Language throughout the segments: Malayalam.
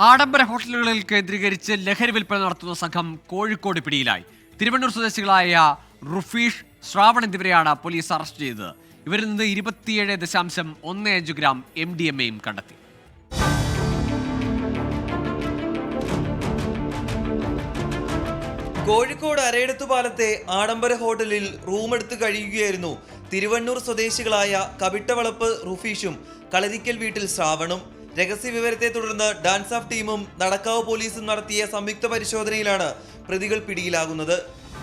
ആഡംബര ഹോട്ടലുകളിൽ കേന്ദ്രീകരിച്ച് ലഹരി വിൽപ്പന നടത്തുന്ന സംഘം കോഴിക്കോട് പിടിയിലായി. തിരുവണ്ണൂർ സ്വദേശികളായ റുഫീഷ് ശ്രാവൺ എന്നിവരെയാണ് പോലീസ് അറസ്റ്റ് ചെയ്തത്. ഇവരിൽ നിന്ന് ഇരുപത്തിയേഴ് ദശാംശം ഒന്ന് അഞ്ച് ഗ്രാം എം ഡി എം എയും കണ്ടെത്തി. കോഴിക്കോട് അരയിടത്തുപാലത്തെ ആഡംബര ഹോട്ടലിൽ റൂമെടുത്ത് കഴിയുകയായിരുന്നു തിരുവണ്ണൂർ സ്വദേശികളായ കവിട്ടവളപ്പ് റുഫീഷും കളരിക്കൽ വീട്ടിൽ ശ്രാവണും. രഹസ്യ വിവരത്തെ തുടർന്ന് ഡാൻസ് ഓഫ് ടീമും നടക്കാവ് പോലീസും നടത്തിയ സംയുക്ത പരിശോധനയിലാണ് പ്രതികൾ പിടിയിലാകുന്നത്.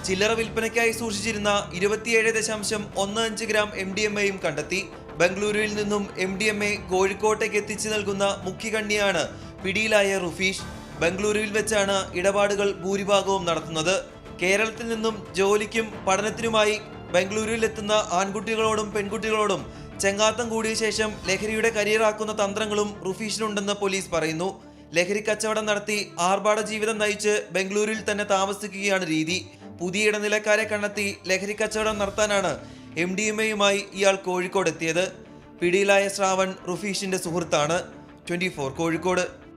ചില്ലറ വിൽപ്പനയ്ക്കായി സൂക്ഷിച്ചിരുന്ന ഇരുപത്തിയേഴ് ദശാംശം ഒന്ന് അഞ്ച് ഗ്രാം എം ഡി എം എയും കണ്ടെത്തി. ബംഗളൂരുവിൽ നിന്നും എം ഡി എം എ കോഴിക്കോട്ടേക്ക് എത്തിച്ചു നൽകുന്ന മുഖ്യകണ്ണിയാണ് പിടിയിലായ റുഫീഷ്. ബംഗളൂരുവിൽ വെച്ചാണ് ഇടപാടുകൾ ഭൂരിഭാഗവും നടത്തുന്നത്. കേരളത്തിൽ നിന്നും ജോലിക്കും പഠനത്തിനുമായി ബംഗളൂരുവിൽ എത്തുന്ന ആൺകുട്ടികളോടും പെൺകുട്ടികളോടും ചെങ്ങാത്തം കൂടിയ ശേഷം ലഹരിയുടെ കരിയറാക്കുന്ന തന്ത്രങ്ങളും റുഫീഷിനുണ്ടെന്ന് പോലീസ് പറയുന്നു. ലഹരി കച്ചവടം നടത്തി ആർഭാട ജീവിതം നയിച്ച് ബംഗളൂരുവിൽ തന്നെ താമസിക്കുകയാണ് രീതി. പുതിയ ഇടനിലക്കാരെ കണ്ടെത്തി ലഹരി കച്ചവടം നടത്താനാണ് എം ഡി എം എയുമായി ഇയാൾ കോഴിക്കോട് എത്തിയത് പിടിയിലായ ശ്രാവൺ റുഫീഷിന്റെ സുഹൃത്താണ്. ട്വന്റി കോഴിക്കോട്.